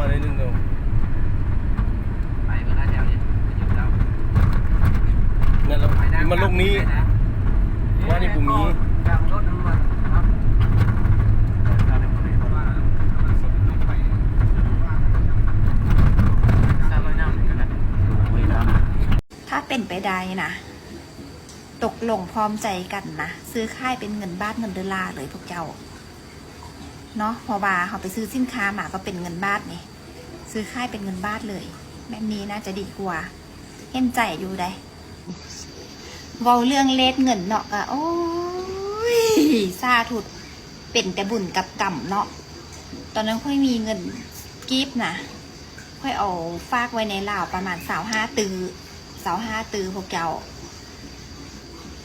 มาได้หนึ่งเดียวไปเมื่อไรแถวนี้ไปอยู่แล้นั่นเรามันลงนี้ ว่านี่พรุ่งนี้ถ้าเป็นไปได้นะ ตกลงพร้อมใจกันนะ ซื้อค่ายเป็นเงินบาทเงินเดลลาร์เลยพวกเจ้า เนาะพอบาเขาไปซื้อสินค้ามาก็เป็นเงินบาทนี่ซื้อค่ายเป็นเงินบาทเลย แบบนี้น่าจะดีกว่า เห็นใจอยู่ได้เว้าเรื่องเลทเงินเนาะก็โอ้ยซาถุดเป็นแต่บุญกับกรรมเนาะตอนนั้นค่อยมีเงินกีบนะค่อยเอาฝากไว้ในลาวประมาณสาวห้าตือสาวห้าตือพวกเจ้า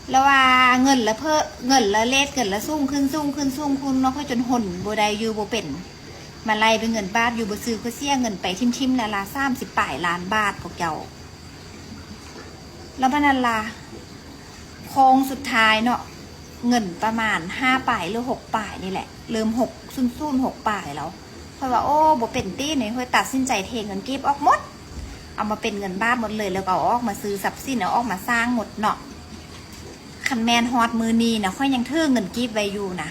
แล้วว่าเงินละเพิ่เงินละเลทเงินละสุ่งขึ้นสุ่งขึ้นสุ่งขึ้นเนาะค่อยจนห่นโบไดอยู่โบเป็น มาไล่เป็นเงินบาทอยู่บ่ซื้อก็เสียเงินไปทิมทิมละละสามสิบป่ายล้านบาทพวกเจ้า แล้วพนันลาโค้งสุดท้ายเนาะเงินประมาณห้าป่ายหรือหกป่ายนี่แหละ เริ่มหกซุนซุนๆหกป่ายแล้วเพราะว่าโอ้บ่เป็นตี้เนี่ยค่อยตัดสินใจเทเงินกีบออกหมด เอามาเป็นเงินบาทหมดเลยแล้วก็อออกมาซื้อทรัพย์สินเอาออกมาสร้างหมดเนาะ คันแมนฮอตมือนีนะค่อยยังเทื่อเงินกีบไว้อยู่นะ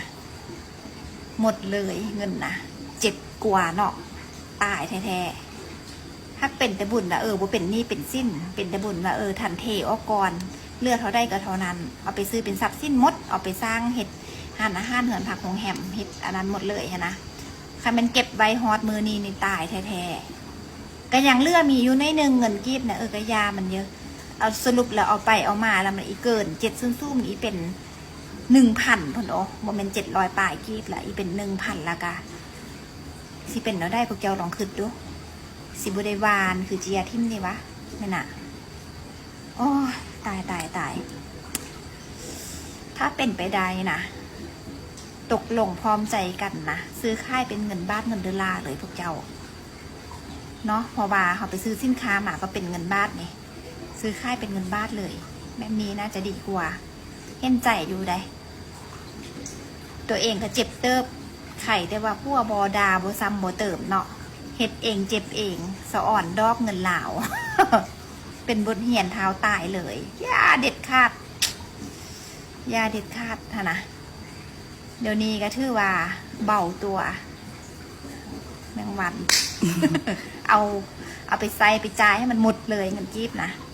หมดเลยเงินนะเจ็บกว่าเนาะตายแท้ๆถ้าเป็นแต่บุญนะเออบ่เป็นนี้เป็นสิ้น เป็นแต่บุญว่าเออทันเทออกก่อนเลือดเขาได้ก็เท่านั้น เอาไปซื้อเป็นทรัพย์สิ้นหมด เอาไปสร้างเห็ดหานอาหารเหือนผักของแหมเห็ดอันนั้นหมดเลยนะคันมันเก็บไว้ฮอตมือนีนี่ตายแท้ๆก็ยังเลือมีอยู่ในหนึ่งเงินกีบนะเออก็ยามันเยอะ เอาสรุปแล้วเอาไปเอามาแล้วมันอีเกินเจ็ดซุ่มซุ่มอีเป็นหนึ่งพันพนโอโมเมนเจ็ดร้อยปลายกีบละอีเป็นหนึ่งพันละกะสิเป็นเราได้พวกเจ้าลองคิดดูสิบุได้วานคือเจียทิมนี่วะไม่น่ะโอ้ตายตายตาย ถ้าเป็นไปได้นะตกลงพร้อมใจกันนะซื้อค่ายเป็นเงินบาทเงินดอลลาร์เลยพวกเจ้าเนาะพอบาเขาไปซื้อสินค้ามาก็เป็นเงินบาทนี่ ซื้อค่ายเป็นเงินบาทเลย แบบนี้น่าจะดีกว่า เห็นใจอยู่ได้ ตัวเองก็เจ็บเติบ ไข่แต่ว่าพวบอดาบซัมบเติมเนาะเฮ็ดเองเจ็บเองสะอ่อนดอกเงินเหลาวเป็นบทเหียนเท้าตายเลยยาเด็ดขาดยาเด็ดขาดท่ะนะเดี๋ยวนี้ก็ถือว่า เบาตัว แมงวัน เอา เอาไปใส่ไปจ่ายให้มันหมดเลยเงินกีบนะ